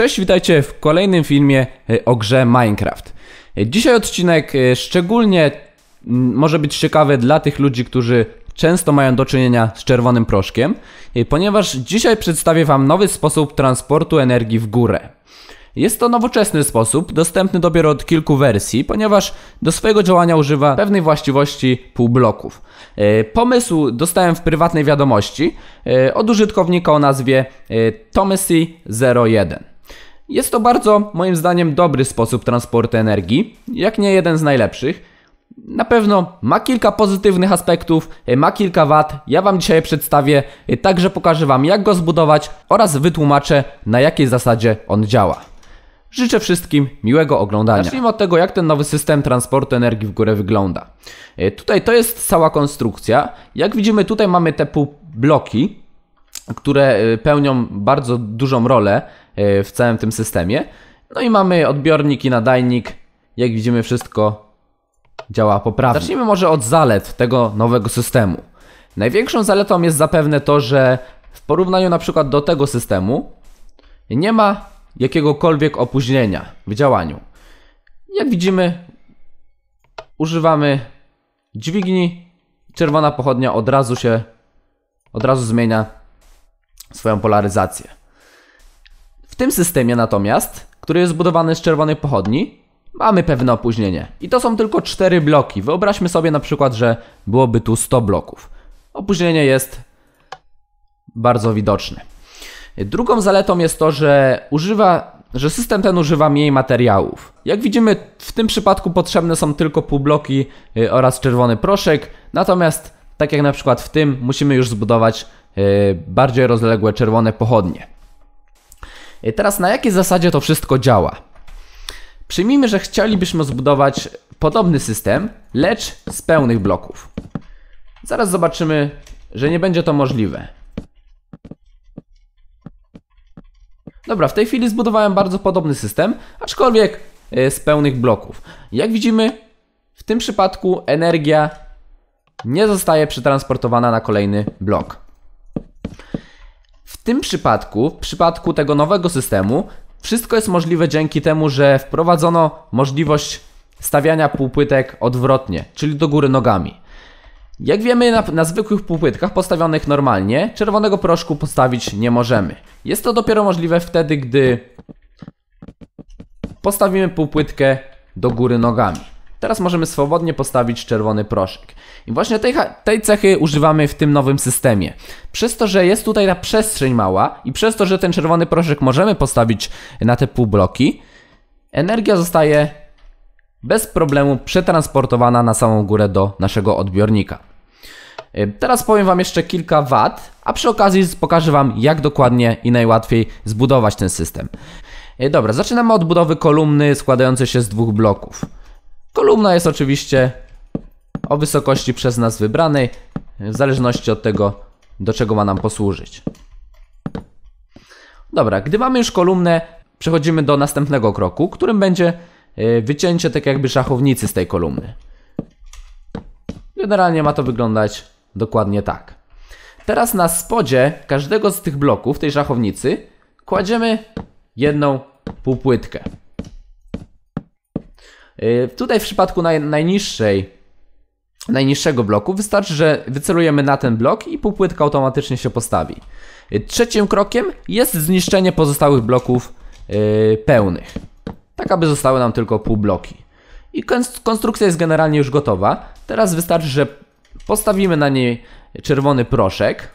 Cześć, witajcie w kolejnym filmie e, o grze Minecraft. Dzisiaj odcinek e, szczególnie mm, może być ciekawy dla tych ludzi, którzy często mają do czynienia z czerwonym proszkiem, e, ponieważ dzisiaj przedstawię Wam nowy sposób transportu energii w górę. Jest to nowoczesny sposób, dostępny dopiero od kilku wersji, ponieważ do swojego działania używa pewnej właściwości półbloków. Pomysł dostałem w prywatnej wiadomości od użytkownika o nazwie e, Tomesy01. Jest to bardzo, moim zdaniem, dobry sposób transportu energii, jak nie jeden z najlepszych. Na pewno ma kilka pozytywnych aspektów, ma kilka wad. Ja Wam dzisiaj przedstawię, także pokażę Wam jak go zbudować oraz wytłumaczę na jakiej zasadzie on działa. Życzę wszystkim miłego oglądania. Zacznijmy od tego, jak ten nowy system transportu energii w górę wygląda. E, Tutaj to jest cała konstrukcja. Jak widzimy, tutaj mamy te półbloki, które e, pełnią bardzo dużą rolę w całym tym systemie. No i mamy odbiornik i nadajnik. Jak widzimy, wszystko działa poprawnie. Zacznijmy może od zalet tego nowego systemu. Największą zaletą jest zapewne to, że w porównaniu na przykład do tego systemu nie ma jakiegokolwiek opóźnienia w działaniu. Jak widzimy, używamy dźwigni, czerwona pochodnia od razu się od razu zmienia swoją polaryzację. Tym systemie natomiast, który jest zbudowany z czerwonej pochodni, mamy pewne opóźnienie. I to są tylko 4 bloki. Wyobraźmy sobie na przykład, że byłoby tu 100 bloków. Opóźnienie jest bardzo widoczne. Drugą zaletą jest to, że używa, że system ten używa mniej materiałów. Jak widzimy, w tym przypadku potrzebne są tylko półbloki y, oraz czerwony proszek, natomiast tak jak na przykład w tym, musimy już zbudować y, bardziej rozległe czerwone pochodnie. Y, Teraz na jakiej zasadzie to wszystko działa? Przyjmijmy, że chcielibyśmy zbudować podobny system, lecz z pełnych bloków. Zaraz zobaczymy, że nie będzie to możliwe. Dobra, w tej chwili zbudowałem bardzo podobny system, aczkolwiek e, z pełnych bloków. Jak widzimy, w tym przypadku energia nie zostaje przetransportowana na kolejny blok. W tym przypadku, w przypadku tego nowego systemu, wszystko jest możliwe dzięki temu, że wprowadzono możliwość stawiania półpłytek odwrotnie, czyli do góry nogami. Jak wiemy, na, na zwykłych półpłytkach postawionych normalnie, czerwonego proszku postawić nie możemy. Jest to dopiero możliwe wtedy, gdy postawimy półpłytkę do góry nogami. Teraz możemy swobodnie postawić czerwony proszek. I właśnie tej, tej cechy używamy w tym nowym systemie. Przez to, że jest tutaj ta przestrzeń mała i przez to, że ten czerwony proszek możemy postawić na te półbloki, energia zostaje bez problemu przetransportowana na samą górę do naszego odbiornika. Y, Teraz powiem Wam jeszcze kilka wad, a przy okazji pokażę Wam, jak dokładnie i najłatwiej zbudować ten system. Y, Dobra, zaczynamy od budowy kolumny składającej się z dwóch bloków. Kolumna jest oczywiście o wysokości przez nas wybranej, w zależności od tego, do czego ma nam posłużyć. Dobra, gdy mamy już kolumnę, przechodzimy do następnego kroku, którym będzie y, wycięcie tak jakby szachownicy z tej kolumny. Generalnie ma to wyglądać dokładnie tak. Teraz na spodzie każdego z tych bloków tej szachownicy kładziemy jedną półpłytkę. Yy, Tutaj w przypadku naj, najniższej, najniższego bloku wystarczy, że wycelujemy na ten blok i półpłytka automatycznie się postawi. Yy, Trzecim krokiem jest zniszczenie pozostałych bloków yy, pełnych, tak aby zostały nam tylko półbloki. I konst- konstrukcja jest generalnie już gotowa. Teraz wystarczy, że postawimy na niej czerwony proszek.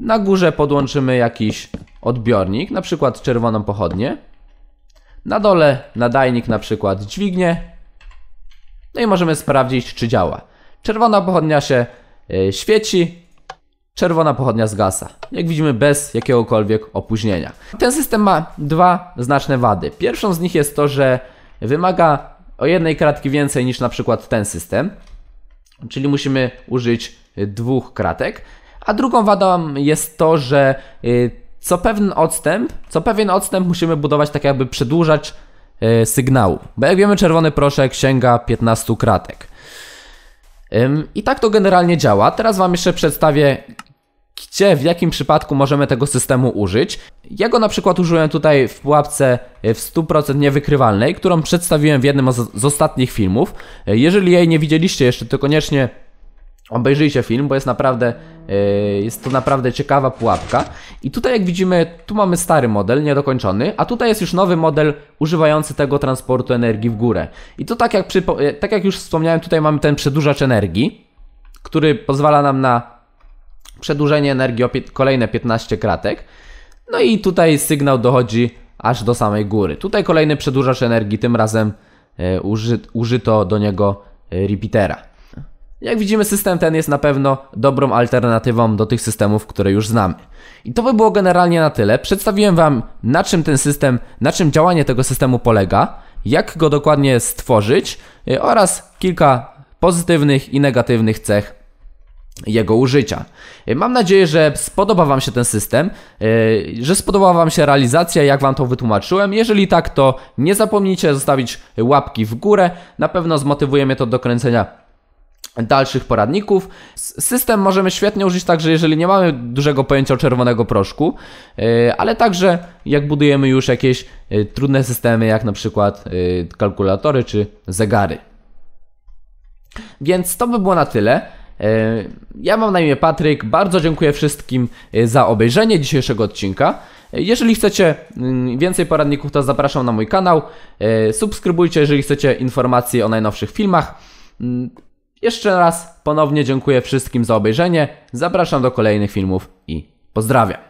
Na górze podłączymy jakiś odbiornik, na przykład czerwoną pochodnię. Na dole nadajnik, na przykład dźwignię. No i możemy sprawdzić, czy działa. Czerwona pochodnia się e, świeci, czerwona pochodnia zgasa. Jak widzimy, bez jakiegokolwiek opóźnienia. Ten system ma dwa znaczne wady. Pierwszą z nich jest to, że wymaga o jednej kratki więcej niż na przykład ten system, czyli musimy użyć dwóch kratek. A drugą wadą jest to, że y, co pewien odstęp, co pewien odstęp musimy budować tak jakby przedłużać y, sygnału. Bo jak wiemy, czerwony proszek sięga 15 kratek. I tak to generalnie działa. Teraz Wam jeszcze przedstawię gdzie, w jakim przypadku możemy tego systemu użyć. Ja go na przykład użyłem tutaj w pułapce e, w 100% niewykrywalnej, którą przedstawiłem w jednym z z ostatnich filmów. E, Jeżeli jej nie widzieliście jeszcze, to koniecznie obejrzyjcie film, bo jest naprawdę, e, jest to naprawdę ciekawa pułapka. I tutaj jak widzimy, tu mamy stary model, niedokończony, a tutaj jest już nowy model używający tego transportu energii w górę. I to tak jak, e, tak jak już wspomniałem, tutaj mamy ten przedłużacz energii, który pozwala nam na przedłużenie energii o kolejne 15 kratek. No i tutaj sygnał dochodzi aż do samej góry. Tutaj kolejny przedłużacz energii, tym razem e, uży, użyto do niego repeatera. Jak widzimy, system ten jest na pewno dobrą alternatywą do tych systemów, które już znamy. I to by było generalnie na tyle. Przedstawiłem Wam, na czym ten system, na czym działanie tego systemu polega, jak go dokładnie stworzyć e, oraz kilka pozytywnych i negatywnych cech jego użycia. E, Mam nadzieję, że spodoba Wam się ten system, e, że spodoba Wam się realizacja, jak Wam to wytłumaczyłem. Jeżeli tak, to nie zapomnijcie zostawić łapki w górę. Na pewno zmotywuje mnie to do kręcenia dalszych poradników. System możemy świetnie użyć także, jeżeli nie mamy dużego pojęcia o czerwonego proszku, e, ale także jak budujemy już jakieś e, trudne systemy, jak na przykład e, kalkulatory czy zegary. Więc to by było na tyle. Ja mam na imię Patryk. Bardzo dziękuję wszystkim za obejrzenie dzisiejszego odcinka. Jeżeli chcecie więcej poradników, to zapraszam na mój kanał. Subskrybujcie, jeżeli chcecie informacji o najnowszych filmach. Jeszcze raz ponownie dziękuję wszystkim za obejrzenie. Zapraszam do kolejnych filmów i pozdrawiam.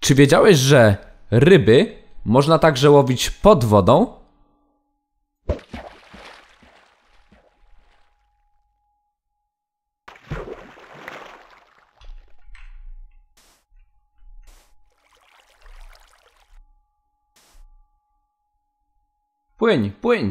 Czy wiedziałeś, że ryby można także łowić pod wodą? Põe, põe.